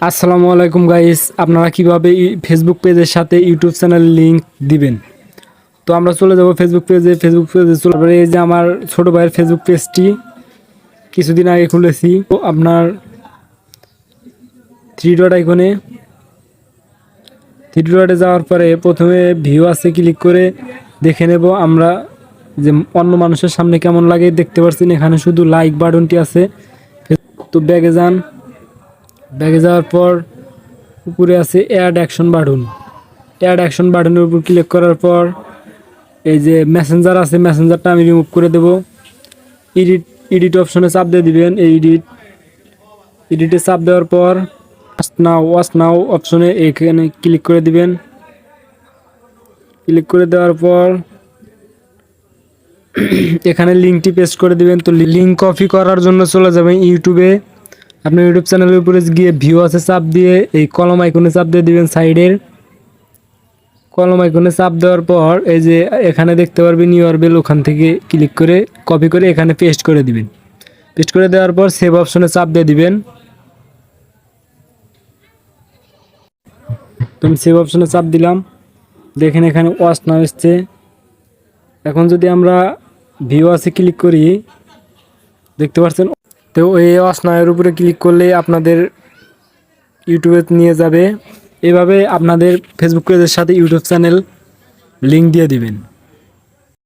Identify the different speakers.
Speaker 1: আসসালামু আলাইকুম গাইস আপনারা কীভাবে ফেসবুক পেজের সাথে ইউটিউব চ্যানেল লিংক দিবেন? তো আমরা চলে যাব ফেসবুক পেজে ফেসবুক পেজে চলে এই যে আমার ছোট ভাইয়ের ফেসবুক পেজটি কিছুদিন আগে খুলেছি। তো আপনার থ্রি ডট আইকনে থ্রি ডটে যাওয়ার পরে প্রথমে ভিউ আছে ক্লিক করে দেখে নেব আমরা যে অন্য মানুষের সামনে কেমন লাগে। দেখতে পাচ্ছেন এখানে শুধু লাইক বাটনটি আছে। তো ব্যাগে যান। ব্যাগে যাওয়ার পর উপরে আছে add action button add action বাটনের উপর ক্লিক করার পর এই যে মেসেঞ্জার আছে মেসেঞ্জারটা আমি রিমুভ করে দেব। এডিট এডিট অপশনে চাপ দিয়ে দিবেন এই এডিট এডিটে চাপ দেওয়ার পর নাও ওয়াচ নাও অপশনে এখানে ক্লিক করে দিবেন। ক্লিক করে দেওয়ার পর এখানে লিঙ্কটি পেস্ট করে দিবেন। তো লিঙ্ক কপি করার জন্য চলে যাবেন ইউটিউবে আপনার ইউটিউব চ্যানেলের উপরে গিয়ে ভিউ আছে, চাপ দিয়ে এই কলম আইকনে চাপ দিয়ে দিবেন সাইডের কলম আইকনে চাপ দেওয়ার পর এই যে এখানে দেখতে পারবেন ইউআরবেল ওখান থেকে ক্লিক করে কপি করে এখানে পেস্ট করে দিবেন। পেস্ট করে দেওয়ার পর সেভ অপশনে চাপ দিয়ে দিবেন। তো আমি সেভ অপশনে চাপ দিলাম। দেখেন এখানে ওয়াচ নাও এসছে। এখন যদি আমরা ভিউ আছে ক্লিক করি, দেখতে পাচ্ছেন তো এই অস্নায়ের উপরে ক্লিক করলে আপনাদের ইউটিউবে নিয়ে যাবে। এভাবে আপনাদের ফেসবুক পেজের সাথে ইউটিউব চ্যানেল লিঙ্ক দিয়ে দিবেন।